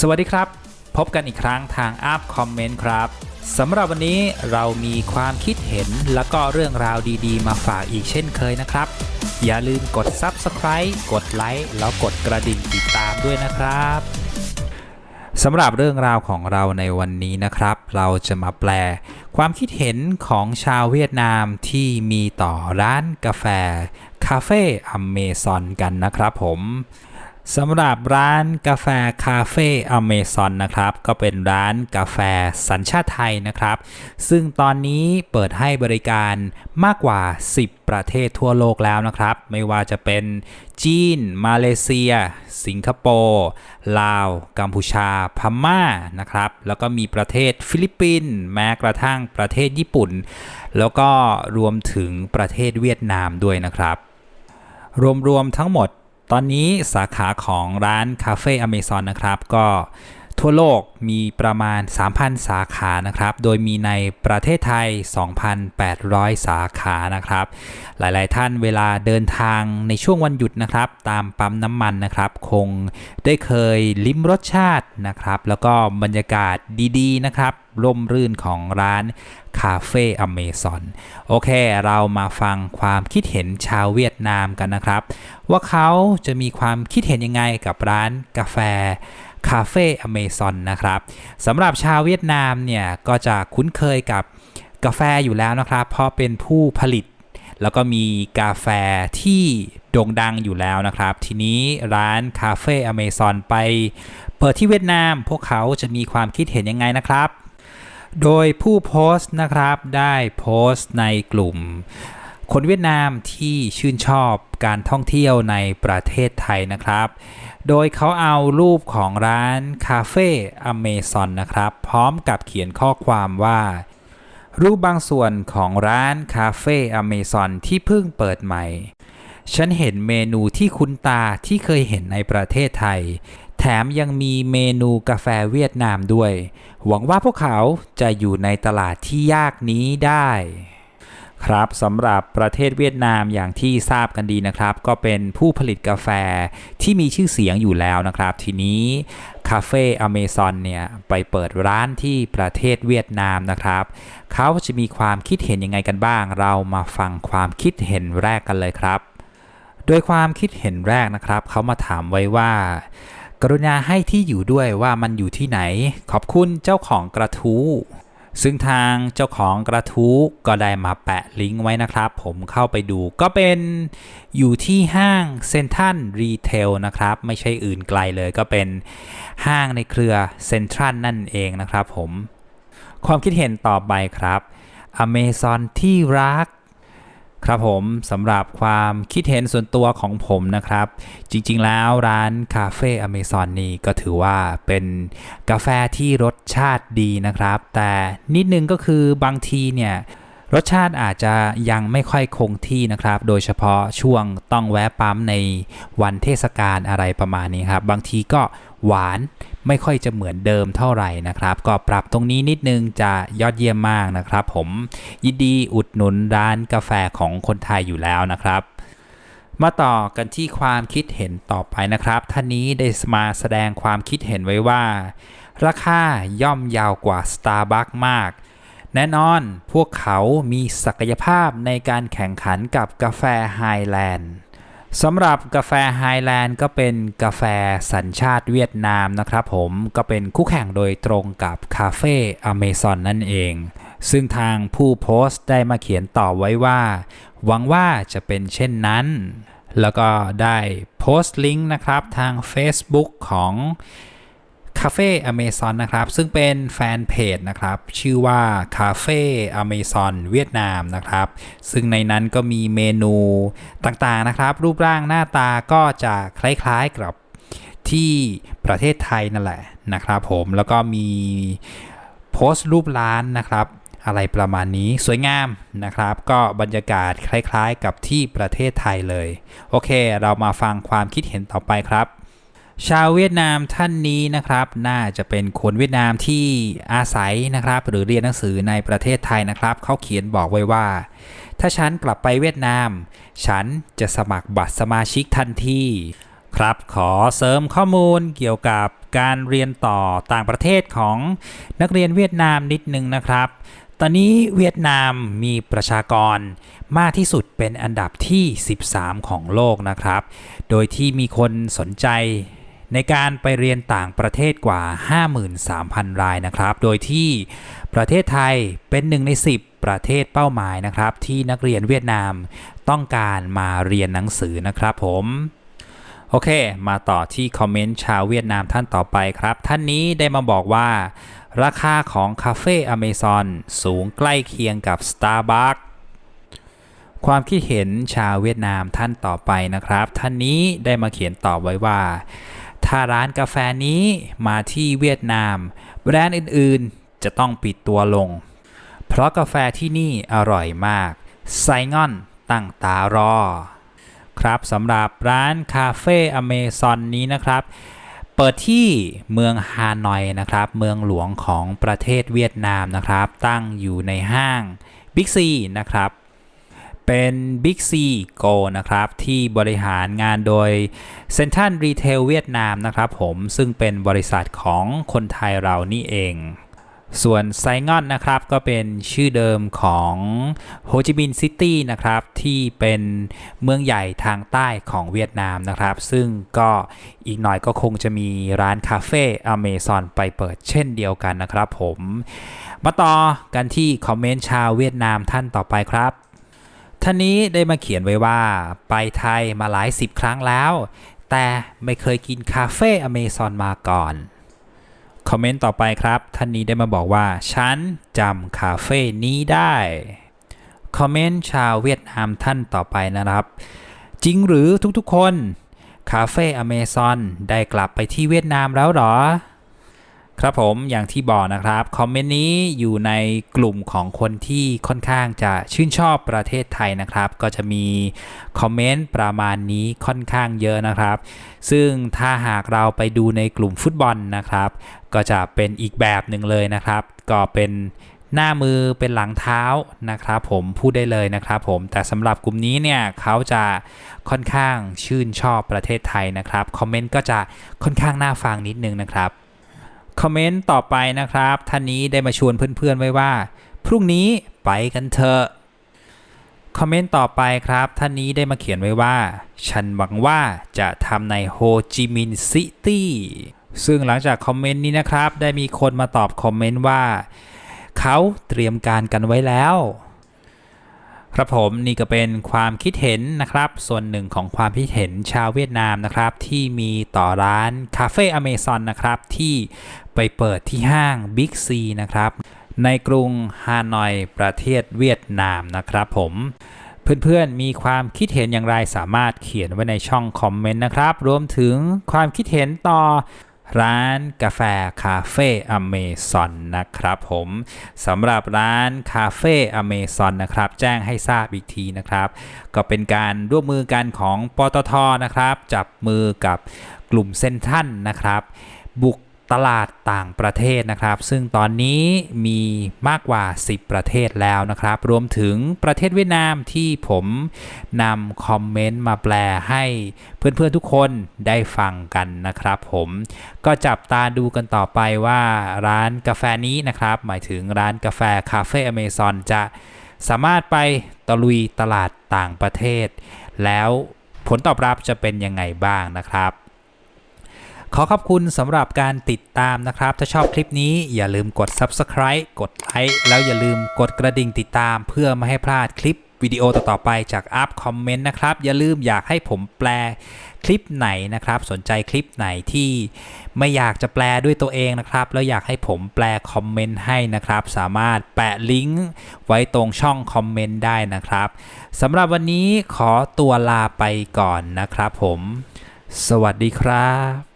สวัสดีครับ พบกันอีกครั้งทางอัพคอมเมนต์ครับสำหรับวันนี้เรามีความคิดเห็นแล้วก็เรื่องราวดีๆ มาฝากอีกเช่นเคยนะครับ อย่าลืมกด Subscribe กดไลค์แล้วกดกระดิ่งติดตามด้วยนะครับสำหรับเรื่องราวของเราในวันนี้นะครับ เราจะมาแปล ความคิดเห็นของชาวเวียดนามที่มีต่อร้านกาแฟคาเฟ่อเมซอนกันนะครับผม สำหรับร้านกาแฟคาเฟ่อเมซอนนะครับ ก็เป็นร้านกาแฟสัญชาติไทยนะครับ ซึ่งตอนนี้เปิดให้บริการมากกว่า 10 ประเทศทั่วโลกแล้วนะครับ ไม่ว่าจะเป็นจีน มาเลเซีย สิงคโปร์ ลาว กัมพูชา พม่านะครับ แล้วก็มีประเทศฟิลิปปินส์แม้กระทั่งประเทศญี่ปุ่น แล้วก็รวมถึงประเทศเวียดนามด้วยนะครับ รวมๆทั้งหมด ตอนนี้สาขาของร้านคาเฟ่อเมซอนนะครับ ก็ทั่วโลกมีประมาณ 3,000 สาขานะครับ โดยมีในประเทศไทย 2,800 สาขานะครับ หลายๆท่านเวลาเดินทางในช่วงวันหยุดนะครับ ตามปั๊มน้ำมันนะครับ คงได้เคยลิ้มรสชาตินะครับ แล้วก็บรรยากาศดี ๆ นะครับ ร่มรื่นของร้านคาเฟ่อเมซอนโอเค เรามาฟังความคิดเห็นชาวเวียดนามกันนะครับ ว่าเขาจะมีความคิดเห็นยังไงกับร้านกาแฟคาเฟ่อเมซอนนะครับสำหรับชาวเวียดนามเนี่ยก็จะคุ้นเคยกับกาแฟอยู่แล้วนะครับ เพราะเป็นผู้ผลิต แล้วก็มีกาแฟที่โด่งดังอยู่แล้วนะครับ ทีนี้ร้านคาเฟ่อเมซอนไป เปิดที่เวียดนาม พวกเขาจะมีความคิดเห็นยังไงนะครับ โดยผู้โพสต์นะครับได้โพสต์ในกลุ่ม คนเวียดนามที่ชื่นชอบการท่องเที่ยวในประเทศไทยนะครับ โดยเขาเอารูปของร้านคาเฟ่อเมซอนนะครับ พร้อมกับเขียนข้อความว่ารูปบางส่วนของร้านคาเฟ่อเมซอนที่เพิ่งเปิดใหม่ ฉันเห็นเมนูที่คุ้นตาที่เคยเห็นในประเทศไทย มยังมีเมนูกาแฟเวียดนามด้วย หวังว่าพวกเขาจะอยู่ในตลาดที่ยากนี้ได้ ครับสำหรับประเทศเวียดนามอย่างที่ทราบกันดีนะครับ ก็เป็นผู้ผลิตกาแฟที่มีชื่อเสียงอยู่แล้วนะครับ ทีนี้คาเฟ่อเมซอนเนี่ยไปเปิดร้านที่ประเทศเวียดนามนะครับ เขาจะมีความคิดเห็นยังไงกันบ้าง เรามาฟังความคิดเห็นแรกกันเลยครับ โดยความคิดเห็นแรกนะครับ เขามาถามไว้ว่า กรุณาให้ที่อยู่ด้วยว่ามันอยู่ที่ไหน ขอบคุณเจ้าของกระทู้ ซึ่งทางเจ้าของกระทู้ก็ได้มาแปะลิงก์ไว้นะครับ ผมเข้าไปดูก็เป็นอยู่ที่ห้างเซ็นทรัลรีเทลนะครับ ไม่ใช่อื่นไกลเลยก็เป็นห้างในเครือเซ็นทรัลนั่นเองนะครับผม ความคิดเห็นต่อไปครับ Amazon ที่รัก ครับผมสำหรับความคิดเห็นส่วนตัวของผมนะครับ จริงๆแล้วร้านคาเฟ่อเมซอนนี่ก็ถือว่าเป็นกาแฟที่รสชาติดีนะครับ แต่นิดนึงก็คือบางทีเนี่ยรสชาติอาจจะยังไม่ค่อยคงที่นะครับ โดยเฉพาะช่วงต้องแวะปั๊มในวันเทศกาลอะไรประมาณนี้ครับ บางทีก็ หวานไม่ค่อยจะเหมือนเดิมเท่าไหร่นะครับ ก็ปรับตรงนี้นิดนึงจะยอดเยี่ยมมากนะครับ ผมยินดีอุดหนุนร้านกาแฟของคนไทยอยู่แล้วนะครับมาต่อกันที่ความคิดเห็นต่อไปนะครับ ท่านนี้ได้มาแสดงความคิดเห็นไว้ว่า ราคาย่อมยาวกว่า Starbucks มาก แน่นอนพวกเขามีศักยภาพในการแข่งขันกับกาแฟไฮแลนด์ สำหรับกาแฟไฮแลนด์ก็เป็นกาแฟสัญชาติเวียดนามนะครับผมก็เป็นคู่แข่งโดยตรงกับคาเฟ่อเมซอนนั่นเอง ซึ่งทางผู้โพสต์ได้มาเขียนต่อไว้ว่า หวังว่าจะเป็นเช่นนั้น แล้วก็ได้โพสต์ลิงก์นะครับทาง Facebook ของ คาเฟ่อเมซอนนะครับ ซึ่งเป็นแฟนเพจนะครับ ชื่อว่าคาเฟ่อเมซอนเวียดนามนะครับ ซึ่งในนั้นก็มีเมนูต่างๆนะครับ รูปร่างหน้าตาก็จะคล้าย ๆกับที่ประเทศไทยนั่นแหละนะครับ ผมแล้วก็มีโพสต์รูปร้านนะครับ อะไรประมาณนี้สวยงามนะครับ ก็บรรยากาศคล้าย ๆ กับที่ประเทศไทยเลย โอเค เรามาฟังความคิดเห็นต่อไปครับ ชาวเวียดนามท่านนี้นะครับ น่าจะเป็นคนเวียดนามที่อาศัยนะครับ หรือเรียนหนังสือในประเทศไทยนะครับเขาเขียนบอกไว้ว่า ถ้าฉันกลับไปเวียดนาม ฉันจะสมัครบัตรสมาชิกทันทีครับขอเสริมข้อมูลเกี่ยวกับการเรียนต่อต่างประเทศของนักเรียนเวียดนามนิดนึงนะครับ ตอนนี้เวียดนามมีประชากรมากที่สุดเป็นอันดับที่ 13 ของโลกนะครับ โดยที่มีคนสนใจ ในการไปเรียนต่างประเทศกว่า 53,000 รายนะครับ โดยที่ประเทศไทยเป็นหนึ่งใน 10 ประเทศเป้าหมายนะครับ ที่นักเรียนเวียดนามต้องการมาเรียนหนังสือนะครับผมโอเค มาต่อที่คอมเมนต์ชาวเวียดนามท่านต่อไปครับ ท่านนี้ได้มาบอกว่า ราคาของคาเฟ่อเมซอนสูงใกล้เคียงกับ Starbucks ความคิดเห็นชาวเวียดนามท่านต่อไปนะครับ ท่านนี้ได้มาเขียนตอบไว้ว่า ถ้าร้านกาแฟนี้มาที่เวียดนาม แบรนด์อื่นๆจะต้องปิดตัวลง เพราะกาแฟที่นี่อร่อยมากไซงอนตั้งตารอ ครับสำหรับร้านคาเฟ่อเมซอนนี้นะครับ เปิดที่เมืองฮานอยนะครับ เมืองหลวงของประเทศเวียดนามนะครับ ตั้งอยู่ในห้างบิ๊กซีนะครับ เป็น Big C Go นะครับ ที่บริหารงานโดย Central Retail เวียดนามนะครับผมซึ่งเป็นบริษัทของคนไทยเรานี่เอง ส่วนไซงอนนะครับ ก็เป็นชื่อเดิมของโฮจิมินห์ซิตี้นะครับ ที่เป็นเมืองใหญ่ทางใต้ของเวียดนามนะครับ ซึ่งก็อีกหน่อยก็คงจะมีร้านคาเฟ่อเมซอนไปเปิดเช่นเดียวกันนะครับผม มาต่อกันที่คอมเมนต์ชาวเวียดนามท่านต่อไปครับ ท่านนี้ได้มาเขียนไว้ว่าไปไทยมาหลายสิบครั้งแล้ว แต่ไม่เคยกินคาเฟ่อเมซอนมาก่อน คอมเมนต์ต่อไปครับ ท่านนี้ได้มาบอกว่า ฉันจำคาเฟ่นี้ได้ คอมเมนต์ชาวเวียดนามท่านต่อไปนะครับ จริงหรือทุกๆคน คาเฟ่อเมซอนได้กลับไปที่เวียดนามแล้วหรอ ครับผมอย่างที่บอกนะครับ คอมเมนต์นี้อยู่ในกลุ่มของคนที่ค่อนข้างจะชื่นชอบประเทศไทยนะครับ ก็จะมีคอมเมนต์ประมาณนี้ค่อนข้างเยอะนะครับ ซึ่งถ้าหากเราไปดูในกลุ่มฟุตบอลนะครับ ก็จะเป็นอีกแบบหนึ่งเลยนะครับ ก็เป็นหน้ามือเป็นหลังเท้านะครับ ผมพูดได้เลยนะครับ ผมแต่สำหรับกลุ่มนี้เนี่ยเขาจะค่อนข้างชื่นชอบประเทศไทยนะครับคอมเมนต์ก็จะค่อนข้างน่าฟังนิดนึงนะครับ คอมเมนต์ต่อไปนะครับ ท่านนี้ได้มาชวนเพื่อนๆไว้ว่า พรุ่งนี้ไปกันเถอะคอมเมนต์ต่อไปครับ ท่านนี้ได้มาเขียนไว้ว่า ฉันหวังว่าจะทำในโฮจิมินห์ซิตี้ซึ่งหลังจากคอมเมนต์นี้นะครับ ได้มีคนมาตอบคอมเมนต์ว่า เขาเตรียมการกันไว้แล้ว ครับผมนี่ก็เป็นความคิดเห็นนะครับ ส่วนหนึ่งของความคิดเห็นชาวเวียดนามนะครับ ที่มีต่อร้านคาเฟ่อเมซอนนะครับที่ไปเปิดที่ห้าง Big C นะครับ ในกรุงฮานอยประเทศเวียดนามนะครับผมเพื่อนๆ มีความคิดเห็นอย่างไรสามารถเขียนไว้ในช่องคอมเมนต์นะครับ รวมถึงความคิดเห็นต่อ ร้านกาแฟคาเฟ่อเมซอนนะครับผมสำหรับร้านคาเฟ่อเมซอนนะครับแจ้งให้ทราบอีกทีนะครับ ก็เป็นการร่วมมือกันของปตทนะครับ จับมือกับกลุ่มเซนทันนะครับ บุก ตลาดต่างประเทศนะครับ ซึ่งตอนนี้มีมากกว่า 10 ประเทศแล้วนะครับ รวมถึงประเทศเวียดนามที่ผมนำคอมเมนต์มาแปลให้เพื่อนๆทุกคนได้ฟังกันนะครับผมก็จับตาดูกันต่อไปว่าร้านกาแฟนี้นะครับ หมายถึงร้านกาแฟคาเฟ่อเมซอนจะสามารถไปตะลุยตลาดต่างประเทศ แล้วผลตอบรับจะเป็นยังไงบ้างนะครับ ขอขอบคุณสำหรับการติดตามนะครับ ถ้าชอบคลิปนี้อย่าลืมกด Subscribe กดไลค์แล้วอย่าลืมกดกระดิ่งติดตามเพื่อไม่ให้พลาดคลิปวิดีโอต่อๆไปจากอัพคอมเมนต์นะครับ อย่าลืมอยากให้ผมแปลคลิปไหนนะครับ สนใจคลิปไหนที่ไม่อยากจะแปลด้วยตัวเองนะครับ แล้วอยากให้ผมแปลคอมเมนต์ให้นะครับ สามารถแปะลิงก์ไว้ตรงช่องคอมเมนต์ได้นะครับสำหรับวันนี้ขอตัวลาไปก่อนนะครับผม สวัสดีครับ